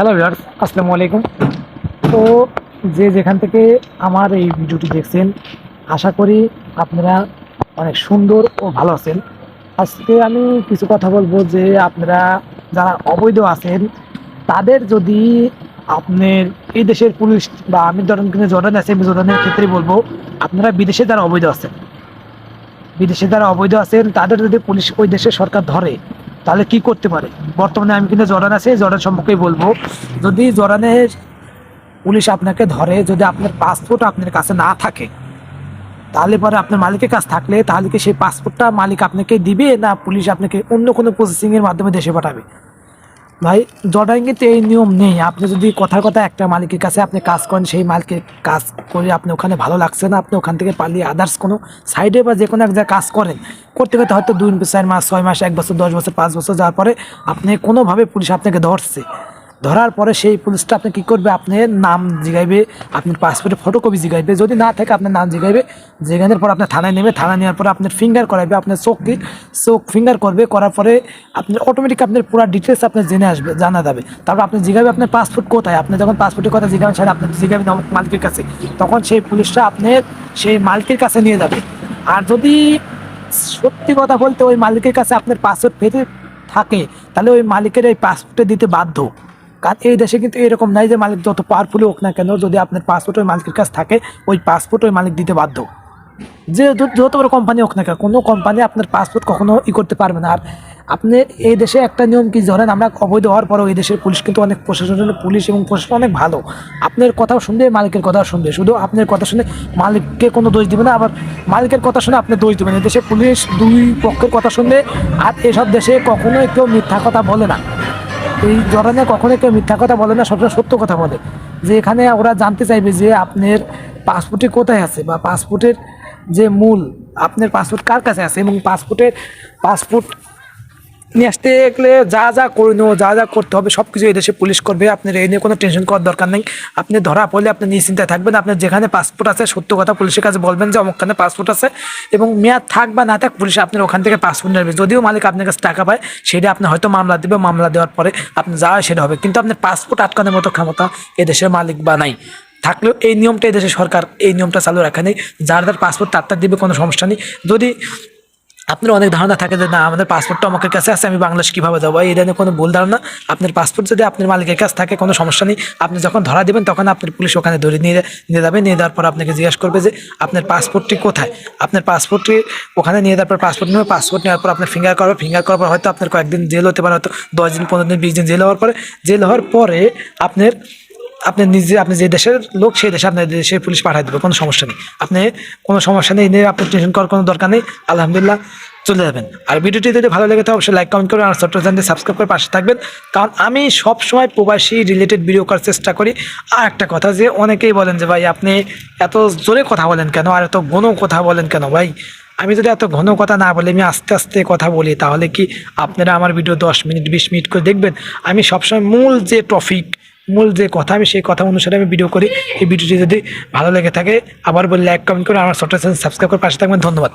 Hello viewers আসসালামু আলাইকুম। তো যে যেখান থেকে আমার এই ভিডিওটি দেখছেন, আশা করি আপনারা অনেক সুন্দর ও ভালো আছেন। আজকে আমি কিছু কথা বলব যে আপনারা যারা অবৈধ আছেন, তাদের যদি আপনার এই দেশের পুলিশ বা আমি ধরেন কিন্তু জর্ডান আছে, আমি জর্ডানের ক্ষেত্রে বলব, আপনারা বিদেশে যারা অবৈধ আছেন, বিদেশে যারা অবৈধ আছেন, তাদের যদি পুলিশ ওই দেশের সরকার ধরে তাহলে কি করতে পারে? বর্তমানে আমি কিন্তু জর্ডান আছে, জর্ডান সম্পর্কে বলব। যদি জর্ডানের পুলিশ আপনাকে ধরে, যদি আপনার পাসপোর্ট আপনার কাছে না থাকে, তাহলে পরে আপনার মালিকের কাছে থাকলে, তাহলে কি সেই পাসপোর্টটা মালিক আপনাকে দিবে না পুলিশ আপনাকে অন্য কোনো প্রসেসিংয়ের মাধ্যমে দেশে পাঠাবে? ভাই জর্ডান তো এই নিয়ম নেই। আপনি যদি কথার কথা একটা মালিকের কাছে আপনি কাজ করেন, সেই মালিকের কাজ করে আপনি ওখানে ভালো লাগছে না। আপনি ওখান থেকে পালিয়ে আদার্স কোনো সাইডে বা যে কোনো এক কাজ করেন। করতে করতে হয়তো দুই চার মাস, ছয় মাস, এক বছর, দশ বছর, পাঁচ বছর যাওয়ার পরে আপনি কোনোভাবে পুলিশ আপনাকে ধরছে। ধরার পরে সেই পুলিশটা আপনি কী করবে? আপনার নাম জিগাইবে আপনার পাসপোর্টের ফটোকপি জিগাইবে, যদি না থাকে আপনার নাম জিগাইবে। জিগানোর পর আপনার থানায় নেবে, থানায় নেওয়ার পরে আপনার ফিঙ্গার করাবে আপনার চোখ কি- চোখ ফিঙ্গার করবে, করার পরে আপনার অটোমেটিক আপনার পুরো ডিটেলস আপনার জেনে আসবে, জানা যাবে। তারপর আপনি জিগাবে আপনার পাসপোর্ট কোথায়? আপনি যখন পাসপোর্টের কথা জিগাবেন, সেটা আপনি জিগাবেন মালিকের কাছে। তখন সেই পুলিশটা আপনার সেই মালিকের কাছে নিয়ে যাবে। আর যদি সত্যি কথা বলতে ওই মালিকের কাছে আপনার পাসপোর্ট পেতে থাকে, তাহলে ওই মালিকের এই পাসপোর্টে দিতে বাধ্য। কারণ এই দেশে কিন্তু এরকম নাই যে মালিক যত পাওয়ারফুল হোক না কেন, যদি আপনার পাসপোর্ট ওই মালিকের কাছে থাকে, ওই পাসপোর্ট ওই মালিক দিতে বাধ্য। যে যত- বড় কোম্পানি হোক না কেন, কোনো কোম্পানি আপনার পাসপোর্ট কখনো ই করতে পারবে না। আর আপনি এই দেশে একটা নিয়ম কি, ধরেন আমরা অবৈধ হওয়ার পরেও এই দেশের পুলিশ কিন্তু অনেক প্রশাসনের পুলিশ এবং প্রশাসন অনেক ভালো। আপনার কথাও শুনবে, মালিকের কথাও শুনবে। শুধু আপনার কথা শুনে মালিককে কোনো দোষ দিবে না, আবার মালিকের কথা শুনে আপনি দোষ দেবেন এই দেশে পুলিশ দুই পক্ষের কথা শুনবে, আর এসব দেশে কখনোই কেউ মিথ্যা কথা বলে না। এই জরানে কখনো কেউ মিথ্যা কথা বলে না, সবসময় সত্য কথা বলে। যে এখানে ওরা জানতে চাইবে যে আপনার পাসপোর্টে কোথায় আছে বা পাসপোর্টের যে মূল, আপনার পাসপোর্ট কার কাছে আছে এবং পাসপোর্টের পাসপোর্ট নিয়ে আসতে গেলে যা যা করণীয় যা যা করতে হবে সব কিছু এই দেশে পুলিশ করবে। আপনার এই নিয়ে কোনো টেনশন করার দরকার নেই। আপনি ধরা পড়লে আপনি নিশ্চিন্তায় থাকবেন। আপনার যেখানে পাসপোর্ট আছে, সত্য কথা পুলিশের কাছে বলবেন যে অমুকখানে পাসপোর্ট আছে এবং মেয়াদ থাক বা না থাক, পুলিশ আপনার ওখান থেকে পাসপোর্ট নেবে। যদিও মালিক আপনার কাছে টাকা পায়, সেটা আপনি হয়তো মামলা দেবে, মামলা দেওয়ার পরে আপনি যা সেটা হবে। কিন্তু আপনার পাসপোর্ট আটকানোর মতো ক্ষমতা এ দেশের মালিক বা নাই। থাকলেও এই নিয়মটা দেশের সরকার এই নিয়মটা চালু রাখা নেই। যার যার পাসপোর্ট তার তার দিবে, কোনো সমস্যা নেই। যদি আপনার অনেক ধারণা থাকে যে, না, আমাদের পাসপোর্টটা আমাদের কাছে আছে, আমি বাংলাদেশ কীভাবে যাব? এই ধরনের কোনো ভুল ধারণা আপনার পাসপোর্ট যদি আপনার মালিকের কাছে থাকে, কোনো সমস্যা নেই। আপনি যখন ধরা দেবেন, তখন আপনার পুলিশ ওখানে ধরে নিয়ে নিয়ে যাবে, নিয়ে যাওয়ার পর আপনাকে জিজ্ঞেস করবে যে, আপনার পাসপোর্টটি কোথায়? আপনার পাসপোর্টটি ওখানে নিয়ে যাওয়ার পর পাসপোর্ট নেবে পাসপোর্ট নেওয়ার পর আপনার ফিঙ্গার করবে ফিঙ্গার করার পর হয়তো আপনার কয়েকদিন জেল হতে পারে, হয়তো দশ দিন, পনেরো দিন, বিশ দিন জেল হওয়ার পরে, জেল হওয়ার পরে আপনার আপনি নিজে, আপনি যে দেশের লোক, সেই দেশে আপনার দেশে পুলিশ পাঠিয়ে দেবে, কোনো সমস্যা নেই। আপনি কোনো সমস্যা নেই, নিয়ে আপনি টেনশন করার কোনো দরকার নেই, আলহামদুলিল্লাহ চলে যাবেন। আর ভিডিওটি যদি ভালো লেগে থাকে, অবশ্যই লাইক কমেন্ট করবেন আর চ্যানেলটি সাবস্ক্রাইব করে পাশে থাকবেন। কারণ আমি সব সময় প্রবাসী রিলেটেড ভিডিও করার চেষ্টা করি। আর একটা কথা যে, অনেকেই বলেন যে, ভাই, আপনি এত জোরে কথা বলেন কেন? আর এত ঘন কথা বলেন কেন? ভাই, আমি যদি এত ঘন কথা না বলে, আমি আস্তে আস্তে কথা বলি, তাহলে কি আপনারা আমার ভিডিও দশ মিনিট, বিশ মিনিট করে দেখবেন? আমি সবসময় মূল যে টপিক মূল যে কথা, আমি সেই কথা অনুসারে আমি ভিডিও করি। এই ভিডিওটি যদি ভালো লেগে থাকে, আবার বলে লাইক কমেন্ট করে আমার সবটা সাবস্ক্রাইব করে পাশে থাকবেন। ধন্যবাদ।